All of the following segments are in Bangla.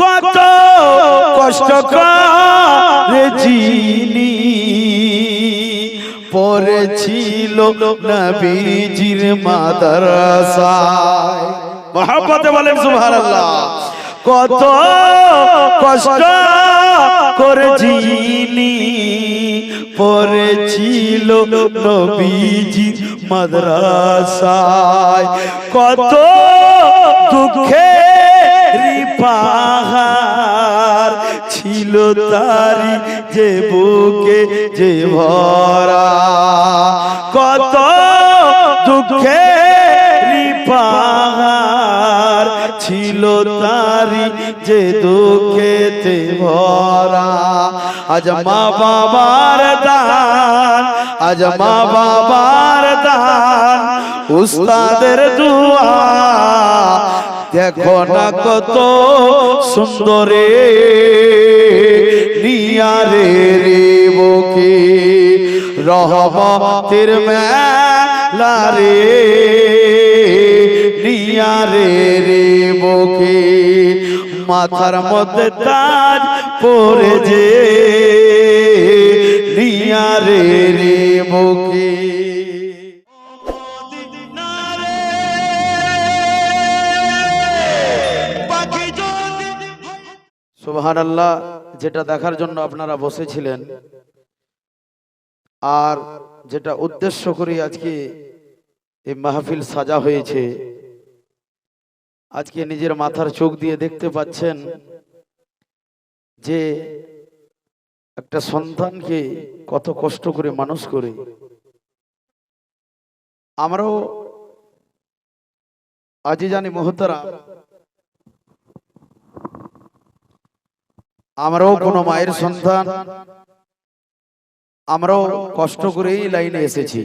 কত কষ্ট করে চিনি পড়েছিল নবীজির মাদ্রাসায়। মহাব্বতে বলেন সুবহানাল্লাহ। কত কষ্ট করে চিনি পড়েছিল নবীজির মাদ্রাসায়। কত দুঃখে পাহাড় ছিল তারি যে বুকে যে ভরা। কত দুঃখে পাহাড় ছিল তারি যে দুঃখেতে ভরা। আজ মা বাবার দান, আজ মা বাবার দান, উস্তাদের দুয়া দেখো না কত সুন্দরে নিয়ারে রে বকে রহমতের মেলা রে নিয়ারে রে বকে মাথার মধ্যে তাজ পরে যে নিয়ারে রে সুবহান আল্লাহ যেটা দেখার জন্য আপনারা বসেছিলেন। আর যেটা উদ্দেশ্য করে আজকে এই মাহফিল সাজা হয়েছে, আজকে নিজের মাথার চোখ দিয়ে দেখতে পাচ্ছেন যে একটা সন্তানকে কত কষ্ট করে মানুষ করে। আমরাও আজই জানি মহতারা আমরাও কোনো মায়ের সন্তান। আমরাও কষ্ট করেই লাইনে এসেছি।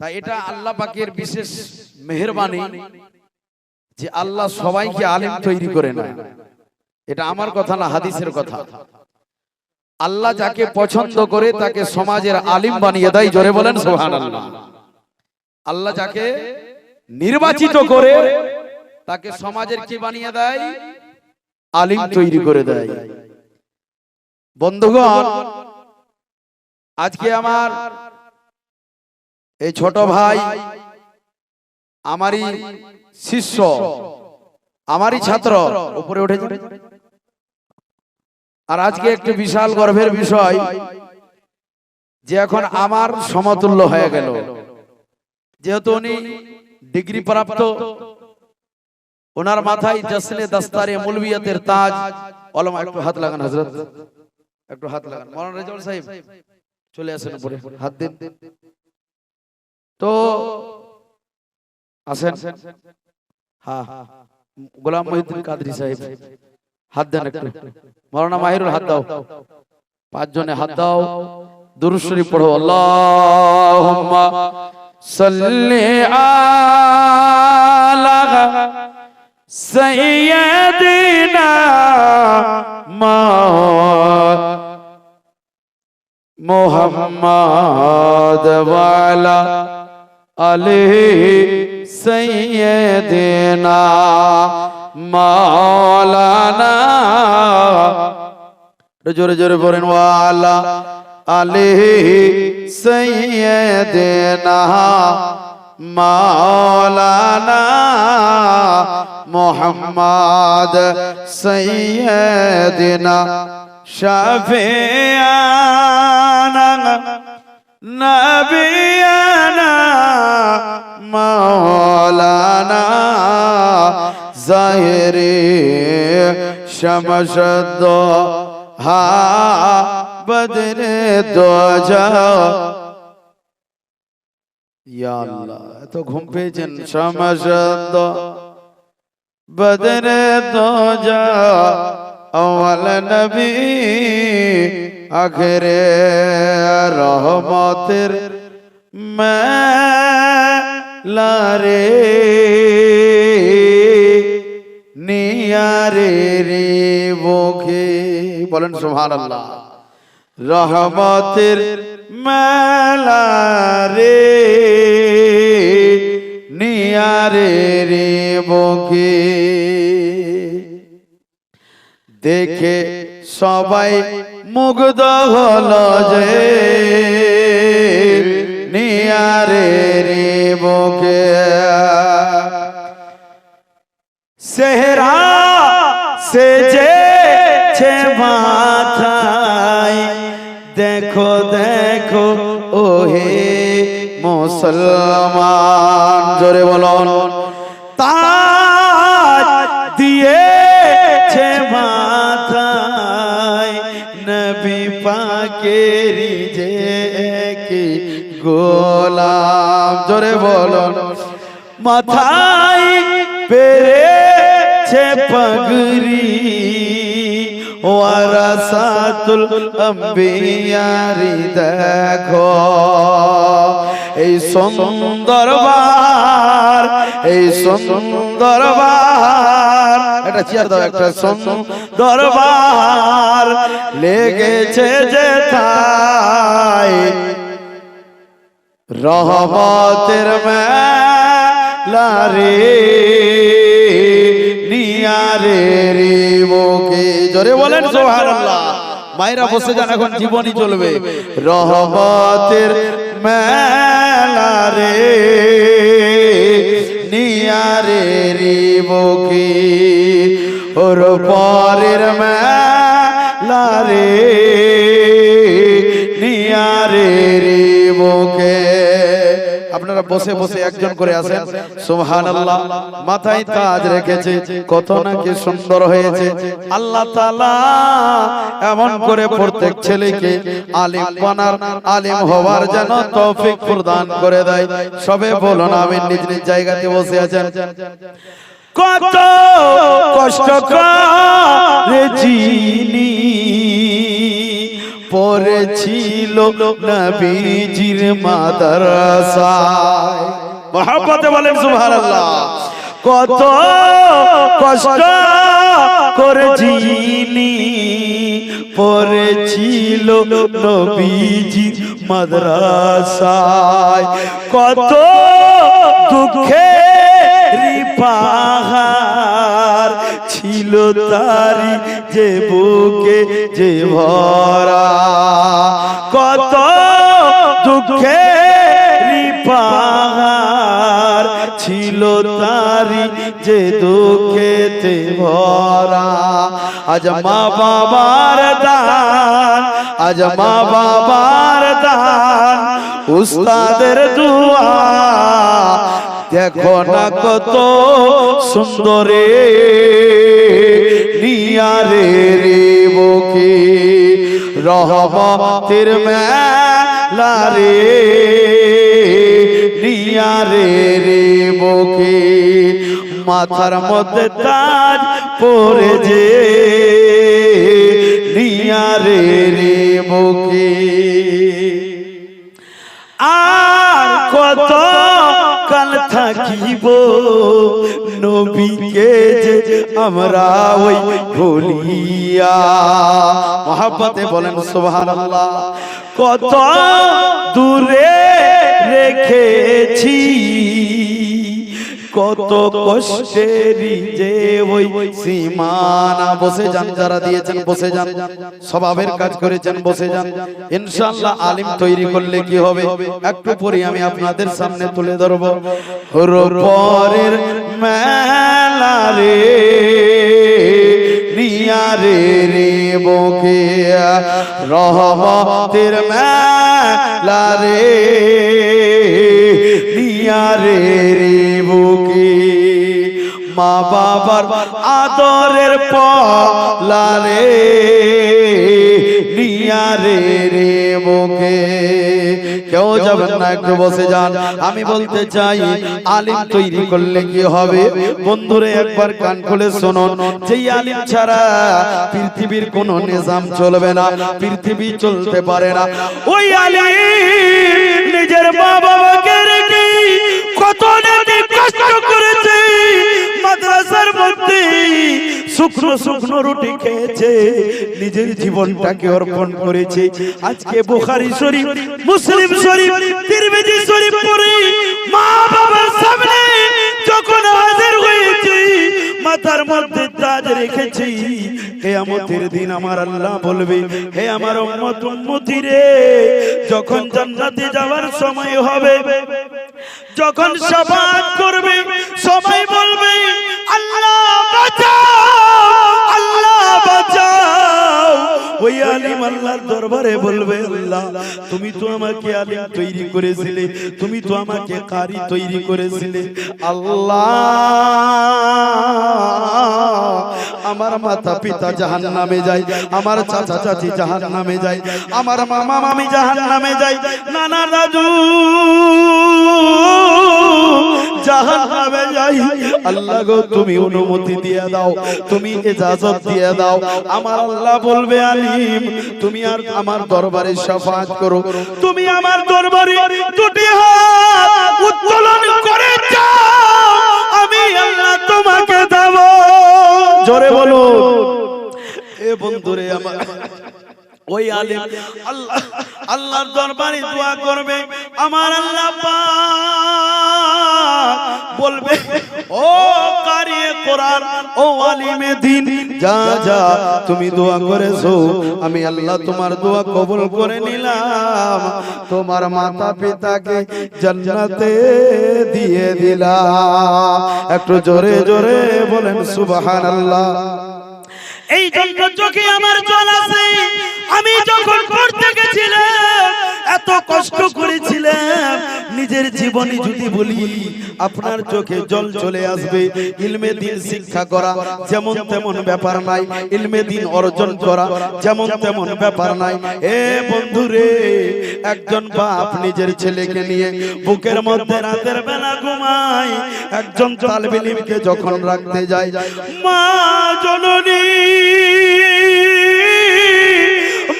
তাই এটা আল্লাহ পাকের বিশেষ মেহরবানি যে আল্লাহ সবাইকে আলেম তৈরি করে না এটা আমার কথা না, হাদিসের কথা। আল্লাহ যাকে পছন্দ করে তাকে সমাজের আলিম বানিয়ে দেয়, জোরে বলেন সোহান আল্লাহ যাকে নির্বাচিত করে, তাকে সমাজের কি বানিয়ে দেয়? আলিম তৈরি করে দেয়। বন্ধুগণ আজকে আমার এই ছোট ভাই আমারই শিষ্য আমারই ছাত্র উপরে উঠে আর আজকে একটি বিশাল গর্বের বিষয় যে এখন আমার সমতুল্য হয়ে গেল। যেহেতু উনি ডিগ্রি প্রাপ্ত ওনার মাথায় জসনে দস্তারে মুলবিয়াতের তাজ। অলমা একটু হাত লাগান হযরত। একটু হাত লাগান। মৌলানা রেজাউল সাহেব, চলে আসেন উপরে। হাত দিন। তো, আসেন। হ্যাঁ গোলাম মহিউদ্দিন কাদরি সাহেব, হাত দেন একটু। মৌলানা মাহিরুল হাত দাও। পাঁচ জনে হাত দাও। দুরূদ শরীফ পড়ো। আল্লাহুম্মা সাল্লি আলা সৈয়দিনা মা মোহাম্মদ ওয়ালা আলী সৈয়দিনা মাওলানা জোরে জোরে বলেন ওয়ালা আলী সৈয়দিনা মাওলানা মোহাম্মদ সৈয়দনা শাফিয়ানা নবিয়ানা মাওলানা জাহিরি শমশদ হা বদরে দোজা ইয়া আল্লাহ এত ঘুম পেয়েছেন? সমশদ বদরে দোজা আওয়াল নবী আখরে রহমতের মেলারে নিয়ারে রে মুখে। বলেন সুবহানাল্লাহ। রহমতের মেলা রে নিয়ারে রে বকে দেখে সবাই মুগ্ধ হল যে নিয়ারে রে বুকে। সেহরা সেজেছে মাথায়। দেখো দেখো ওহে মুসলমান। জোরে বলুন। তাজ পাকের যে কি গোলাম। জোরে বলুন। মাথায় পেরেছে পগরি ওয়ারাসাতুল আম্বিয়ারি, দেখো। এই সুন্দর বার এই সুন্দর বার একটা চেয়ার দাও একটা সুন্দর বার লেগেছে যে তাই রহমতের মেলা রে নিয়ারে রে বুকে জোরে বলেন সুবহানাল্লাহ। মায়েরা বসে যান, এখন জীবনই চলবে। রহমতের মেলা রে নিয়ারে রে বকি ওর পরের মেলা রে বসে বসে একজন করে আছেন সুবহানাল্লাহ মাথায় তাজ রেখেছে কত নাকি সুন্দর হয়েছে। আল্লাহ তাআলা এমন করে প্রত্যেক ছেলেকে আলিম বানার আলিম হওয়ার যেন তৌফিক প্রদান করে দেয়। সবে বলুন আমি নিজ নিজ জায়গাতে বসে আছেন। কত কষ্ট করে চিনি পড়েছিল নবীজির মাদ্রাসায়। মহাব্বতে বলেন সুবহানাল্লাহ। কত কষ্ট করে চিনি পড়েছিল নবীজির মাদ্রাসায়। কত দুঃখে পাহাড় ছিল তারি যে বুকে যে ভরা, কত দুঃখে পাহাড় ছিল তারি যে দুঃখেতে ভরা। আজ মা বাবার দান, আজ মা বাবার দান, উস্তাদের দুয়া দেখো না কত সুন্দরে নিয়ারে রে বুকে রহমতের মেলা রে নিয়ারে রে বুকে মাথার মধ্যে তাজ পরে যে নিয়ারে রে বুকে থাকিব নবীকে যে আমরা ওই ভুলিয়া মহাব্বতে বলেন সুবহানাল্লাহ। কত দূরে রেখেছি। কত কষ্টেরই যে ওই সীমানা। বসে যান যারা দিয়েছেন, বসে যান। স্বভাবের কাজ করেছেন, বসে যান। ইনশাআল্লাহ আলিম তৈরি করলে কি হবে? একটু পরে আমি আপনাদের সামনে তুলে ধরব। পরের মেলা রে নিয়ারে রে বকে। রহমতের মেলা রে নিয়ারে রে মা বাবার আদরের পলারে, নিয়ারে রে মুখে। কেউ যাবেন না, একটু বসে যান। আমি বলতে চাই, আলিম তৈরি করলে কি হবে? বন্ধুরে, একবার কান খুলে শুনুন। যেই আলিম ছাড়া পৃথিবীর কোনো নিজাম চলবে না, পৃথিবী চলতে পারে না। ওই আলিম নিজের মা বাবাকে রেখে কত নাকি কষ্ট করেছে। মাদ্রাসার মধ্যে শুকনো শুকনো রুটি খেয়েছে, নিজের জীবনটাকে অর্পণ করেছে। আজকে বুখারী শরীফ, মুসলিম শরীফ, তিরমিজি শরীফ পড়ে মা বাবার সামনে মাথার মধ্যে তাজ রেখেছি। কেয়ামতের দিন আমার আল্লাহ বলবে, হে আমার উম্মত, উম্মতি রে, যখন জান্নাতে যাওয়ার সময় হবে, যখন সবাই করবে, সবাই বলবে ওই আলিম আল্লাহর দরবারে বলবে, আল্লাহ, তুমি তো আমাকে আলিম তৈরি করেছিলে, তুমি তো আমাকে কারি তৈরি করেছিলে। আল্লাহ, আমার মাতা পিতা জাহান নামে যায়, আমার চাচা চাচি জাহান নামে যায়, আমার মামা মামি জাহান নামে যায়, নানা দাদু জাহান নামে যাই। আল্লাহ গো তুমি অনুমতি দিয়ে দাও তুমি ইজাজত দিয়ে দাও। আমার আল্লাহ বলবে আলিম তুমি আর আমার দরবারে শাফাত করো। তুমি আমার দরবারে দুটি হাত উত্তোলন করে যাও। আমি আল্লাহ তোমাকে দেব। জোরে বলো এ বন্ধুরে আমার ওই আলিম আল্লাহ আল্লাহর দরবারে দোয়া করবে। আমার আল্লাহ পাক বলবে ও কারিয়ে কোরআন ও আলিমে দিন যা যা তুমি দোয়া করেছ আমি আল্লাহ তোমার দোয়া কবুল করে নিলাম। তোমার মাতা পিতাকে জান্নাতে দিয়ে দিলাম। একটু জোরে জোরে বলেন সুবহানাল্লাহ। এই জন্য চোখে আমার জল আছে। আমি যখন পড়তে গেছিলাম, এত কষ্ট করেছিলাম। নিজের জীবনে যদি বলি, আপনার চোখে জল চলে আসবে। ইলমে দিন শিক্ষা করা যেমন তেমন ব্যাপার নাই। ইলমে দিন অর্জন করা যেমন তেমন ব্যাপার নাই। এ বন্ধুরে, একজন বাপ নিজের ছেলেকে নিয়ে বুকের মধ্যে রাতের বেলা ঘুমায়। একজন তালবিলিমকে যখন রাখতে যায়, মা জননী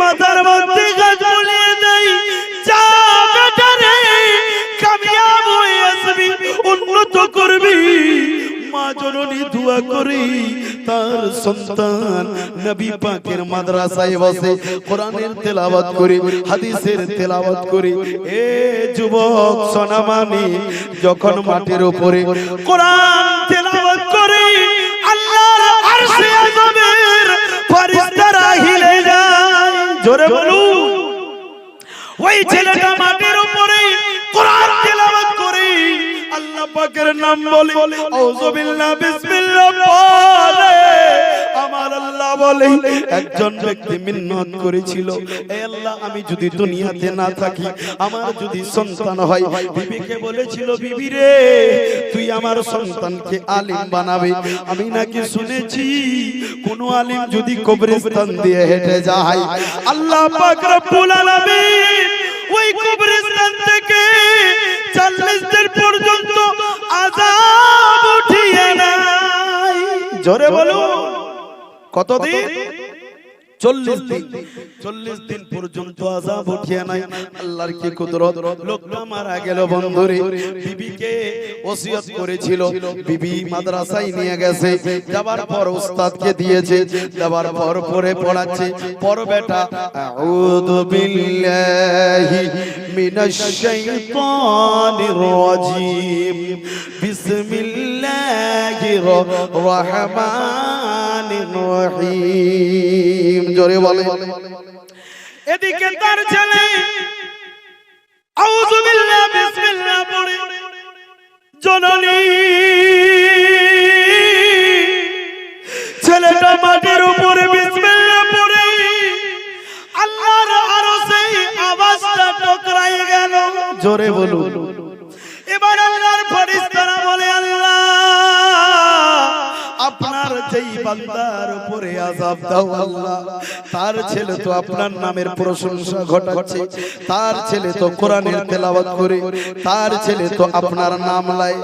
মাথার মধ্যে গাছ বলিয়ে আসবি, উন্নত করবি। মা জননী দোয়া করি, তার সন্তান নবী পাকের মাদ্রাসায় বসে কোরআনের তেলাওয়াত করে, হাদিসের তেলাওয়াত করে। এ যুবক, সোনামানি, যখন মাটির উপরে কোরআন তেলাওয়াত পাকের নাম বলে, আউযু বিল্লাহ, বিসমিল্লাহ বলে। আমার আল্লাহ বলে, একজন ব্যক্তি মিন্নত করেছিল। এ আল্লাহ, আমি যদি দুনিয়াতে না থাকি, আমার যদি সন্তান হয়, বিবিকে বলেছিল, বিবি রে, তুই আমার সন্তানকে আলিম বানাবে। আমি নাকি শুনেছি, কোন আলিম যদি কবরস্থান দিয়ে হেঁটে যায়, আল্লাহ পাক রব্বুল আলামিন ওই কবরস্থান থেকে 40 দিন পর্যন্ত জোরে বলো কতদিন? চল্লিশ দিন। চল্লিশ দিন পর্যন্ত আজাব উঠিয়ে নাই। আল্লাহর কি কুদরত? লোকটা মারা গেল বন্ধুরে। বিবিকে ওসিয়ত করেছিল। বিবি মাদ্রাসায় নিয়ে গেছে। যাবার পর উস্তাদকে দিয়েছে। যাবার পর পরে পড়াচ্ছে। পর বেটা, আউযু বিল্লাহি মিনাশ শাইতানির রাজিম। বিসমিল্লাহির রহমানির রহিম। জোরে বলে এদিকে তার ছেলে আউযু বিল্লাহ বিসমিল্লাহ পড়ে। জননী ছেলেটা মাটির উপরে বিসমিল্লাহ পড়ে। আল্লাহর আরশে আওয়াজটা টকরাই গেল। জোরে বলুন। বান্দার উপরে আযাব দাও আল্লাহ। তার ছেলে তো আপনার নামের প্রশংসা ঘটাচ্ছে। তার ছেলে তো কোরআনের তেলাওয়াত করে। তার ছেলে তো আপনার নাম লায়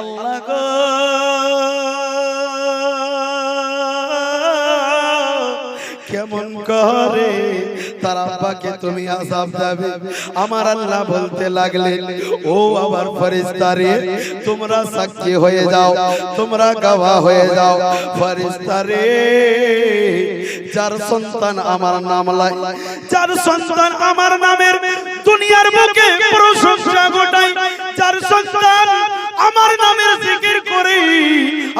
আল্লাহ গো। কেমন করে তার আব্বাকে তুমি আযাব দেবে। আমার আল্লাহ বলতে লাগলেন ও আবার ফেরেশতারে তোমরা সাক্ষী হয়ে যাও, তোমরা গাওয়া হয়ে যাও। ফেরেশতারে যার সন্তান আমার নাম লাই যার সন্তান আমার নামের দুনিয়ার বুকে প্রশংসা গোটাই যার সন্তান আমার নামের জিকির করে।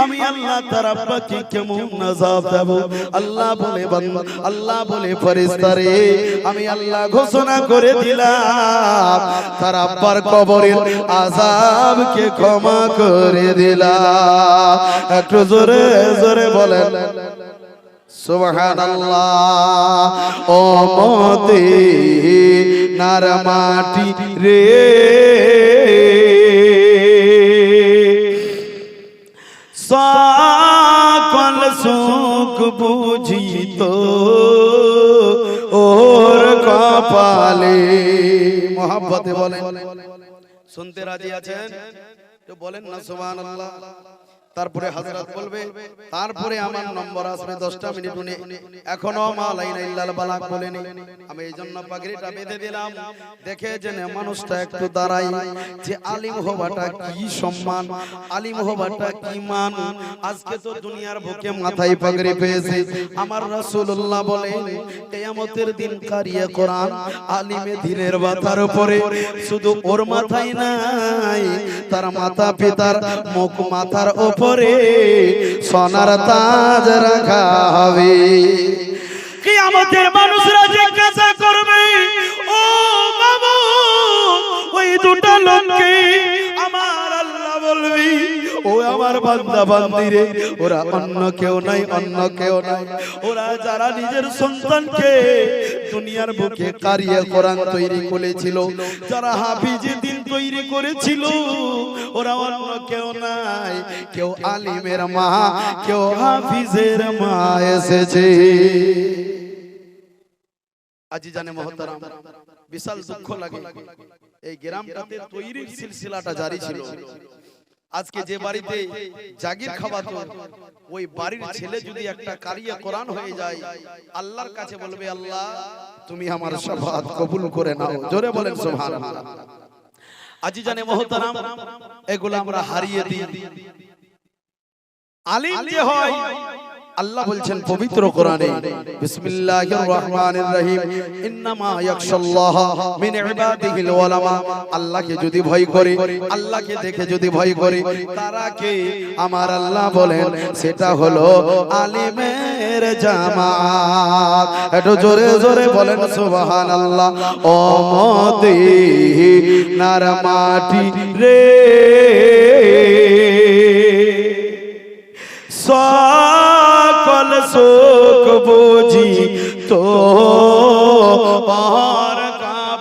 আমি আল্লাহ তার আব্বাকে কেমন নাজাব দেব? আল্লাহ বলে বান্দা আল্লাহ বলে ফেরেশতারে আমি আল্লাহ ঘোষণা করে দিলাম তার আব্বার কবরের আযাবকে ক্ষমা করে দিলাম। একটু জোরে জোরে বলেন। সুবহানাল্লাহ ও মতে নার মাটি রে। সুখ বুঝিত ওর কপালে। মহাব্বতে বলেন। শুনতে রাজি আছেন? বলেন না সুবহানাল্লাহ। তারপরে হাজরাত বলবে তারপরে আমার নম্বর আসবে দশটা মিনিট উনি এখনও মা লাইনা ইল্লাল বালাক বলেনি। আমি এই জন্য পাগড়িটা বেঁধে দিলাম। দেখে জেনে মানুষটা একটু দাঁড়াই যে আলিম হবাটা কি সম্মান? আলিম হবাটা কি মান? আজকে তো দুনিয়ার বুকে মাথায় পাগড়ি পেয়েছে। আমার রাসূলুল্লাহ বলেন কিয়ামতের দিন কারিয়ে কোরআন আলিমে দিনের মাথার উপরে। শুধু ওর মাথায় নাই তার মাতা পিতার মুখ মাথার উপরে সোনার তাজ রাখা হবে কি আমাদের মানুষরা জিজ্ঞাসা করবে, ও বাবু ওই দুটো লোককে আমার আল্লাহ বলবি? ও আমার বান্দা বান্দিরে, ওরা অন্য কেউ নাই, অন্য কেউ নাই। ওরা যারা নিজের সন্তানকে দুনিয়ার বুকে কারিয়ে কোরআন তৈরি করেছিল, যারা হাফিজি দিন তৈরি করেছিল, ওরা অন্য কেউ নাই। কেউ আলিমের মা, কেউ হাফিজের মা এসেছে। আজি জানে মহতারাম, বিশাল দুঃখ লাগে। এই গ্রামটাতে তৈরির সিলসিলাটা জারি ছিল। আজকে যে বাড়িতে জাগির খাওয়াতো ওই বাড়ির ছেলে যদি একটা কারিয়া কোরআন হয়ে যায় আল্লাহর কাছে বলবে আল্লাহ তুমি আমার সভা কবুল করে নাও। জোরে বলেন সুবহানাল্লাহ। আজি জানে মহতারাম এগুলো আমরা হারিয়ে দিই। আলিম যে হয় আল্লাহ বলছেন পবিত্র কোরআনে বিসমিল্লাহির রহমানির রহিম ইন্নামা ইয়াখশাল্লাহ মিন ইবাদিহিল উলামা আল্লাহকে যদি ভয় করে আল্লাহকে দেখে যদি ভয় করে তারা কে? আমার আল্লাহ বলেন সেটা হলো আলিমের জামাত। একটু জোরে জোরে বলেন সুবহানাল্লাহ। ও মদি নার মাটি রে। সকল শোক বুঝি তো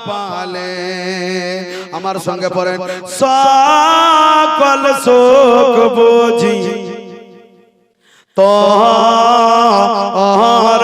পালে আমার সঙ্গে পড়েন। সকল শোক বুঝি তো আর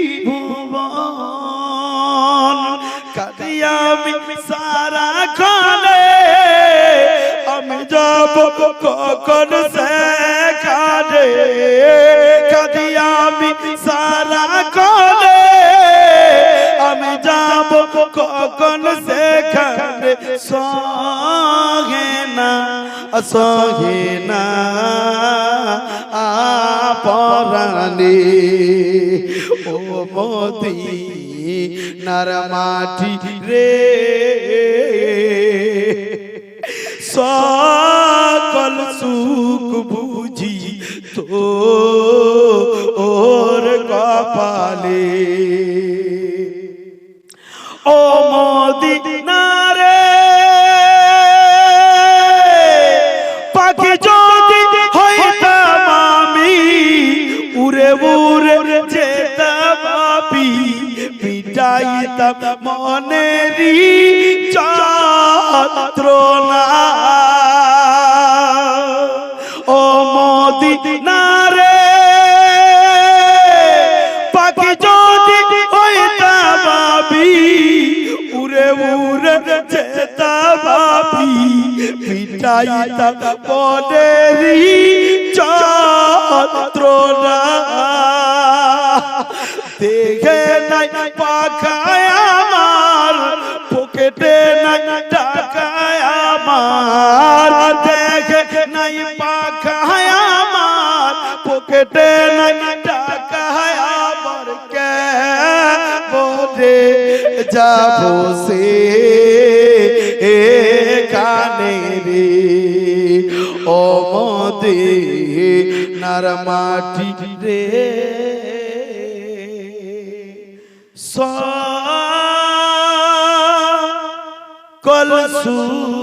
ত্রিভুবন কাদিয়া আমি সারা খানে আমি যাব কখন সেখানে। কাদিয়া আমি সারা খানে আমি যাব কখন সেখানে। সহে না সহে না আপরানি ও মোদি নার মাটি রে। সকল যাইতাম মনেরই যন্ত্রণা। ও মদিনা রে পাখি যদি হইতা ভাবি উড়ে উড়ে যেতা ভাবি পিটাইতা পনেরই যন্ত্রণা। দেখে নাই, পাখায় আমার, পকেটে নাই, টাকায় আমার। দেখে নাই, পাখায় আমার, পকেটে নাই, টাকায় আমার। কে বলে যাব সে কানে রে? ও মদে নার রে। কল সুখ বুঝি তো